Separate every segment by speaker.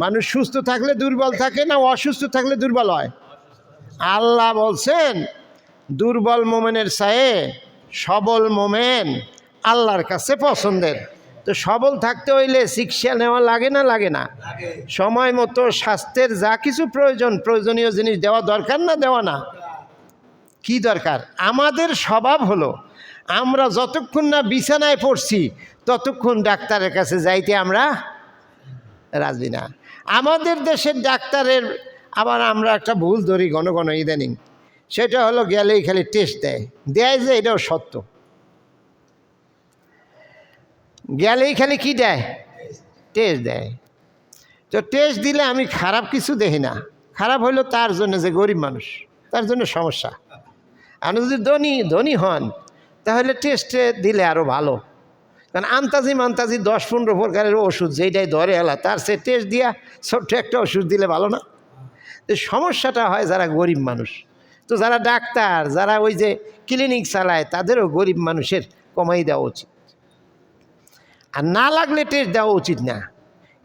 Speaker 1: মানুষ সুস্থ থাকলে দুর্বল থাকে না অসুস্থ থাকলে দুর্বল হয়? আল্লাহ বলছেন দুর্বল মোমেনের সায়ে সবল মোমেন আল্লাহর কাছে পছন্দের। তো সবল থাকতে হইলে চিকিৎসা নেওয়া লাগে না লাগে না? সময় মতো স্বাস্থ্যের যা কিছু প্রয়োজন প্রয়োজনীয় জিনিস দেওয়া দরকার না দেওয়া না? কি দরকার? আমাদের স্বভাব হলো আমরা যতক্ষণ না বিছানায় পড়ছি ততক্ষণ ডাক্তারের কাছে যাইতে আমরা রাজি না। আমাদের দেশের ডাক্তারের, আবার আমরা একটা ভুল ধরি ঘন ঘন ইদানিং, সেটা হলো গেলেই খালি টেস্ট দেয়। দেয় যে এটাও সত্য। গেলেই খালি কি দেয়? টেস্ট দেয়। তো টেস্ট দিলে আমি খারাপ কিছু দেখি না। খারাপ হইল তার জন্য যে গরিব মানুষ, তার জন্য সমস্যা। আপনি যদি ধনী ধনী হন, তাহলে টেস্টে দিলে আরও ভালো। কারণ আন্তাজি মান্তাজি দশ পনেরো প্রকারের ওষুধ যেইটাই ধরে এলা তার সে টেস্ট দিয়া ছোট্ট একটা ওষুধ দিলে ভালো না? তো সমস্যাটা হয় যারা গরিব মানুষ। তো যারা ডাক্তার, যারা ওই যে ক্লিনিক চালায়, তাদেরও গরিব মানুষের কমাই দেওয়া উচিত। আর না লাগলে টেস্ট দেওয়া উচিত না।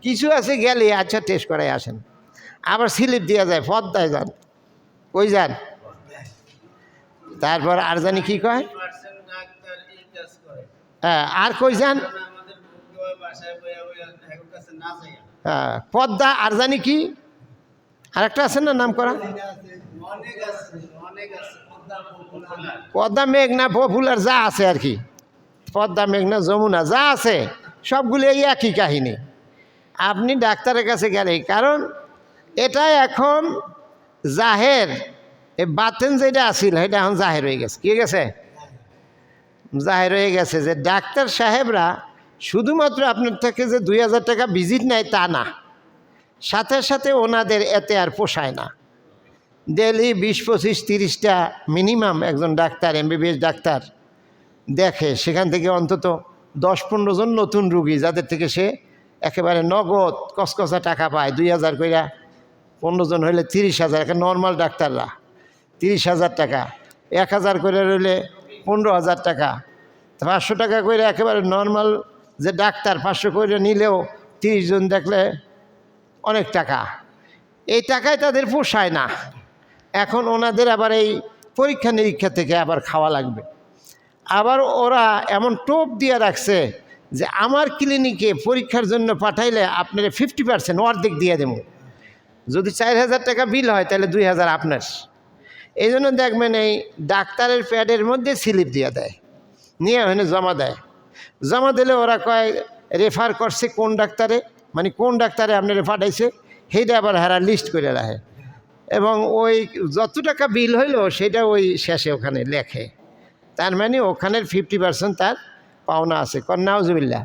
Speaker 1: কিছু আছে গেলে আচ্ছা টেস্ট করাই আসেন। আবার স্লিপ দেওয়া যায়, পদ্মায় যান। ওই যান? তারপর আর জানি কী কয়? হ্যাঁ আর কই যান? হ্যাঁ, পদ্মা আর জানি কি? আরেকটা আছে না নাম করা
Speaker 2: পদ্মা
Speaker 1: মেঘনা পপুলার যা আছে আর কি। পদ্মা মেঘনা যমুনা যা আছে সবগুলো এই একই কাহিনী। আপনি ডাক্তারের কাছে গেলে কারণ এটা এখন জাহের এই বাতেন যেটা আছিল সেটা এখন জাহের হয়ে গেছে। কি গেছে? জাহের হয়ে গেছে যে ডাক্তার সাহেবরা শুধুমাত্র আপনার থেকে যে দুই হাজার টাকা ভিজিট নেয় তা না, সাথে সাথে ওনাদের এতে আর পোষায় না। ডেলি বিশ, পঁচিশ, তিরিশটা মিনিমাম একজন ডাক্তার, এমবিবিএস ডাক্তার দেখে, সেখান থেকে অন্তত দশ, পনেরো জন নতুন রুগী যাদের থেকে সে একেবারে নগদ কসকসা টাকা পায়, দুই হাজার কইরা পনেরো জন হইলে তিরিশ হাজার একটা নর্মাল ডাক্তাররা তিরিশ হাজার টাকা। এক হাজার করে রইলে পনেরো হাজার টাকা। পাঁচশো টাকা করে একেবারে নর্মাল যে ডাক্তার পাঁচশো করে নিলেও তিরিশ জন দেখলে অনেক টাকা। এই টাকায় তাদের পোষায় না। এখন ওনাদের আবার এই পরীক্ষা নিরীক্ষা থেকে আবার খাওয়া লাগবে। আবার ওরা এমন টোপ দিয়ে রাখছে যে আমার ক্লিনিকে পরীক্ষার জন্য পাঠাইলে আপনার ফিফটি পার্সেন্ট অর্ধেক দিয়ে দেবো। যদি চার হাজার টাকা বিল হয় তাহলে দুই হাজার আপনার। এই জন্য দেখবেন এই ডাক্তারের প্যাডের মধ্যে স্লিপ দিয়ে দেয়। নিয়ে ওখানে জমা দেয়। জমা দিলে ওরা কয়, রেফার করছে কোন ডাক্তারে? মানে কোন ডাক্তারে আপনারা পাঠাইছে সেইটা আবার হারা লিস্ট করে রাখে। এবং ওই যত টাকা বিল হইল, সেটা ওই শেষে ওখানে লেখে। তার মানে ওখানের ফিফটি পার্সেন্ট তার পাওনা আছে। কন্যাউজবিল্লা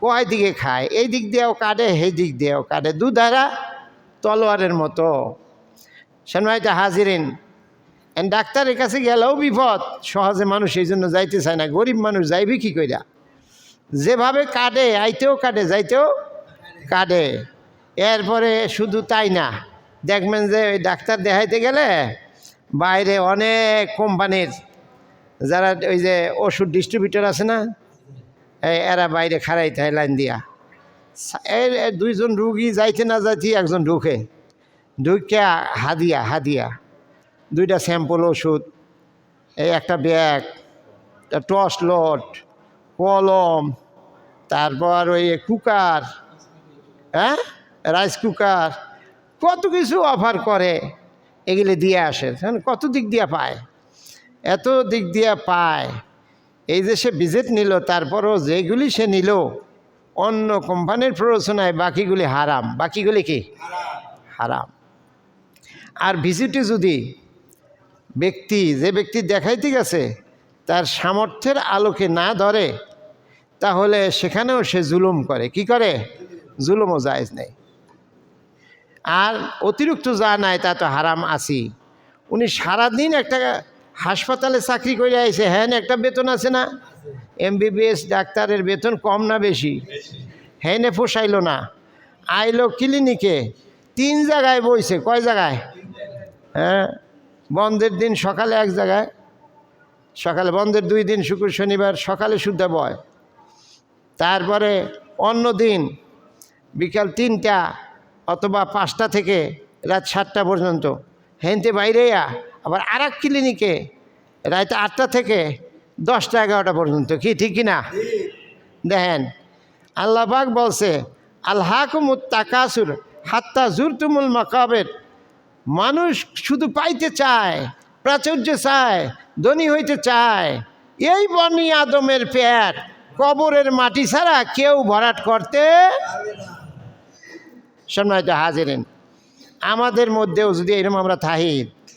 Speaker 1: কয় দিকে খায়? এই দিক দিয়েও কাটে, সেই দিক দিয়েও কাটে। দুধারা তলোয়ারের মতো। সেনমাইটা হাজিরিন। ডাক্তারের কাছে গেলেও বিপদ। সহজে মানুষ এই জন্য যাইতে চায় না। গরিব মানুষ যাইবে কী কইরা? যেভাবে কাটে আইতেও কাটে যাইতেও কাটে এরপরে শুধু তাই না, দেখবেন যে ওই ডাক্তার দেখাইতে গেলে বাইরে অনেক কোম্পানির যারা ওই যে ওষুধ ডিস্ট্রিবিউটর আছে না এরা বাইরে খাড়াইতে হয় লাইন দিয়া। দুইজন রুগী যাইতে না যাইতে একজন ঢুকে। ঢুকে হাদিয়া হাদিয়া। দুইটা স্যাম্পল ওষুধ এই একটা ব্যাগ টর্চ লট কলম তারপর ওই কুকার হ্যাঁ? রাইস কুকার কত কিছু অফার করে এগুলি দিয়ে আসে। কত দিক দিয়ে পায়? এত দিক দিয়ে পায়। এই যে সে ভিজিট নিল তারপরও যেগুলি সে নিল অন্য কোম্পানির প্ররোচনায় বাকিগুলি হারাম। বাকিগুলি কি? হারাম। আর ভিজিটে যদি ব্যক্তি, যে ব্যক্তি দেখাইতে গেছে, তার সামর্থ্যের আলোকে না ধরে, তাহলে সেখানেও সে জুলুম করে। কি করে? জুলুমও জায়েজ নেই। আর অতিরিক্ত যা নাই তা তো হারাম আছি উনি সারাদিন একটা হাসপাতালে চাকরি করে আইছে হ্যাঁ একটা বেতন আছে না? এমবিবিএস ডাক্তারের বেতন কম না বেশি? হ্যাঁ পোষাইলো না। আইলো ক্লিনিকে, তিন জায়গায় বইছে। কয় জায়গায়? হ্যাঁ? বন্ধের দিন সকালে এক জায়গায়, সকালে বন্ধের দুই দিন শুক্র, শনিবার সকালে শুদ্ধ বয়। তারপরে অন্য দিন বিকাল তিনটা অথবা পাঁচটা থেকে রাত সাতটা পর্যন্ত। হেনতে বাইরেয়া আবার আর এক ক্লিনিকে রাত আটটা থেকে দশটা এগারোটা পর্যন্ত। কি, ঠিক না? দেখেন আল্লাহবাক বলছে আল্লাহকুমুত তাকাসুর হাত্তা জুরতুমুল মাকাবের মানুষ শুধু পাইতে চায়, প্রাচুর্য চায়, ধনী হইতে চায়। এই বনি আদমের পেট কবরের মাটি ছাড়া কেউ ভরাট করতে সম্মানিত হাজিরেন, আমাদের মধ্যেও যদি এরকম আমরা থাকি